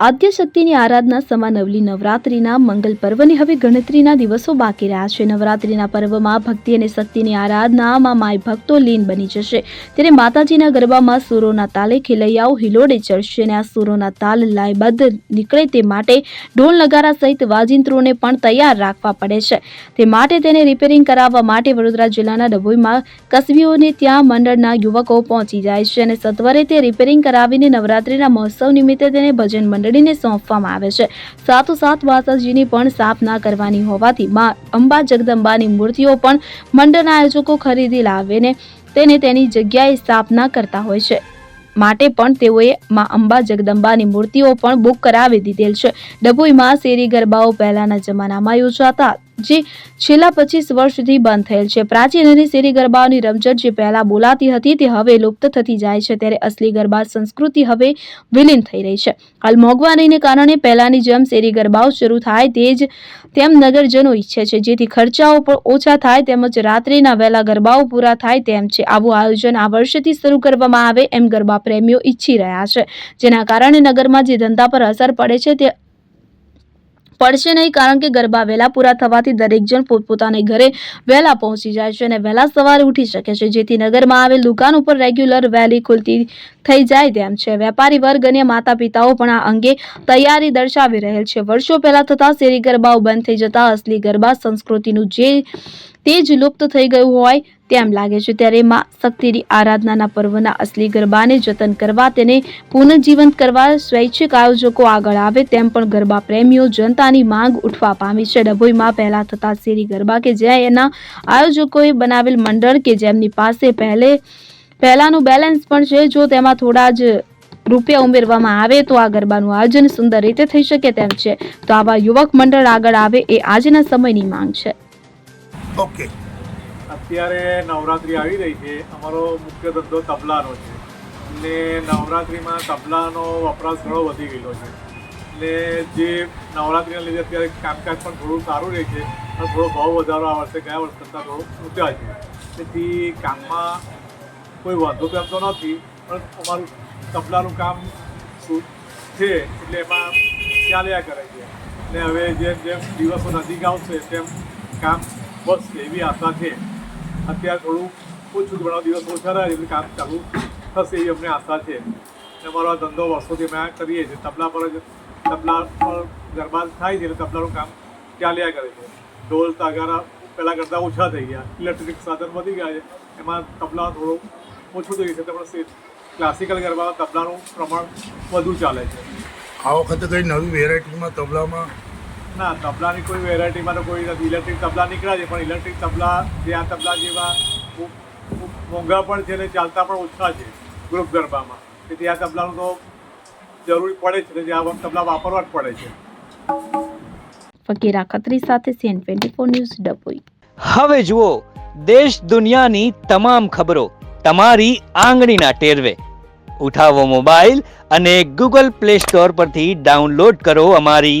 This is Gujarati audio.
આદ્યશક્તિની આરાધના સમા નવલી નવરાત્રિના મંગલ પર્વની હવે ગણતરીના દિવસો બાકી રહ્યા છે. નવરાત્રિના પર્વમાં ભક્તિ અને શક્તિની આરાધનામાં માય ભક્તો લીન બની જશે. ત્યારે માતાજીના ગરબામાં સૂરોના તાલે ખેલૈયાઓ હિલોડે ચડશે અને આ સૂરોના તાલ લાયબદ્ધ નીકળે તે માટે ઢોલ નગારા સહિત વાજિંત્રોને પણ તૈયાર રાખવા પડે છે. તે માટે તેને રિપેરિંગ કરાવવા માટે વડોદરા જિલ્લાના ડભોઈમાં કસબીઓને ત્યાં મંડળના યુવકો પહોંચી જાય છે અને સત્વરે તે રિપેરિંગ કરાવીને નવરાત્રિના મહોત્સવ નિમિત્તે તેને ભજન મંડળીને સોંપવામાં આવે છે. સાથોસાથ માતાજીની પણ સ્થાપના કરવાની હોવાથી મા અંબા જગદંબાની મૂર્તિઓ પણ મંડળના આયોજકો ખરીદી લાવીને તેને તેની જગ્યાએ સ્થાપના કરતા હોય છે. માટે પણ તેઓએ મા અંબા જગદંબાની મૂર્તિઓ પણ બુક કરાવી દીધેલ છે. ડભોઈમાં શેરી ગરબાઓ પહેલાના જમાનામાં યોજાતા જે, છેલ્લા પચીસ વર્ષથી બંધ થયેલ છે. પ્રાચીન અને શેરી ગરબાઓની રમઝટ જે પહેલા બોલાતી હતી, તે હવે લુપ્ત થતી જાય છે. ત્યારે અસલી ગરબા સંસ્કૃતિ હવે વિલીન થઈ રહી છે. હાલ મોંઘવારીને કારણે પહેલાની જેમ શેરી ગરબાઓ શરૂ થાય તે જ તેમ નગરજનો ઈચ્છે છે. જેથી ખર્ચાઓ પણ ઓછા થાય તેમજ રાત્રિના વહેલા ગરબાઓ પૂરા થાય તેમ છે. આવું આયોજન આ વર્ષથી શરૂ કરવામાં આવે એમ ગરબા પ્રેમીઓ ઈચ્છી રહ્યા છે. જેના કારણે નગરમાં જે ધંધા પર અસર પડે છે, તે પડશે નહીં, કારણ કે ગરબા વહેલા પૂરા થવાથી દરેક જણ પોતપોતાને ઘરે વહેલા પહોંચી જાય છે અને વહેલા સવારે ઉઠી શકે છે. જેથી નગરમાં આવેલ દુકાન ઉપર રેગ્યુલર વહેલી ખુલતી થઈ જાય તેમ છે. વેપારી વર્ગ અને માતા પિતાઓ પણ આ અંગે તૈયારી દર્શાવી રહેલ છે. વર્ષો પહેલા થતા શેરી ગરબાઓ બંધ થઈ જતા અસલી ગરબા સંસ્કૃતિનું જે તે જ લુપ્ત થઈ ગયું હોય તેમ લાગે છે ત્યારે માં શક્તિની આરાધનાના પર્વના અસલી ગરબાને જતન કરવા, તેને પુનઃજીવંત કરવા સ્વૈચ્છિક આયોજકો આગળ આવે તેમ પણ ગરબા પ્રેમીઓ જનતાની માંગ ઉઠવા પામી છે. ડભોઈમાં પહેલા થતા શેરી ગરબા કે જ્યાં એના આયોજકોએ બનાવેલ મંડળ કે જેમની પાસે પહેલે પહેલાનું બેલેન્સ પણ છે, જો તેમાં થોડા જ રૂપિયા ઉમેરવામાં આવે તો આ ગરબાનું આયોજન સુંદર રીતે થઈ શકે તેમ છે. તો આવા યુવક મંડળ આગળ આવે એ આજના સમયની માંગ છે. ઓકે અત્યારે નવરાત્રિ આવી રહી છે. અમારો મુખ્ય ધંધો તબલાનો છે. ને નવરાત્રિમાં તબલાનો વપરાશ ઘણો વધી ગયેલો છે. ને જે નવરાત્રિના લીધે અત્યારે કામકાજ પણ થોડું સારું રહે છે. અને થોડો ભાવ વધારો આ વર્ષે ગયા વર્ષ કરતાં થોડો ઊંચા છે. તેથી કામમાં કોઈ વાંધો તો તો નથી, પણ અમારું તબલાનું કામ છે એટલે એમાં ચાલ્યા કરે છે. ને હવે જેમ જેમ દિવસો નજીક આવશે, તેમ કામ બસ એવી આશા છે. અત્યારે થોડું ઓછું ઘણા દિવસ ઓછા રહ્યા એટલે કામ ચાલુ થશે એવી અમને આશા છે. અમારો આ ધંધો વર્ષોથી અમે કરીએ છીએ. તબલા પર જ, તબલા પર ગરબા થાય છે, એટલે તબલાનું કામ ચાલ્યા કરે છે. ઢોલ, તગારા પહેલાં કરતાં ઓછા થઈ ગયા. ઇલેક્ટ્રિક સાધન વધી ગયા છે. એમાં તબલા થોડું ઓછું થઈ છે, પણ ક્લાસિકલ ગરબામાં તબલાનું પ્રમાણ વધુ ચાલે છે. આ વખતે કઈ નવી વેરાયટીમાં તબલામાં ના તબલાની કોઈ વેરાયટીમાં તો કોઈ નથી. ઇલેક્ટ્રિક તબલા નીકળ્યા છે પણ ઇલેક્ટ્રિક તબલા જે આ તબલા જેવા ખૂબ ખૂબ મોંઘા પણ છે અને ચાલતા પણ ઓછા છે ગ્રુપ ગરબામાં. તેથી આ તબલાનું તો જરૂરી પડે છે જે આ તબલા વાપરવા જ પડે છે. ફકીરા ખત્રી સાથે CN twenty four news Dabhoi. હવે જુઓ દેશ દુનિયાની તમામ ખબરો તમારી આંગળીના ટેરવે. ઉઠાવો મોબાઈલ અને ગૂગલ પ્લે સ્ટોર પરથી ડાઉનલોડ કરો અમારી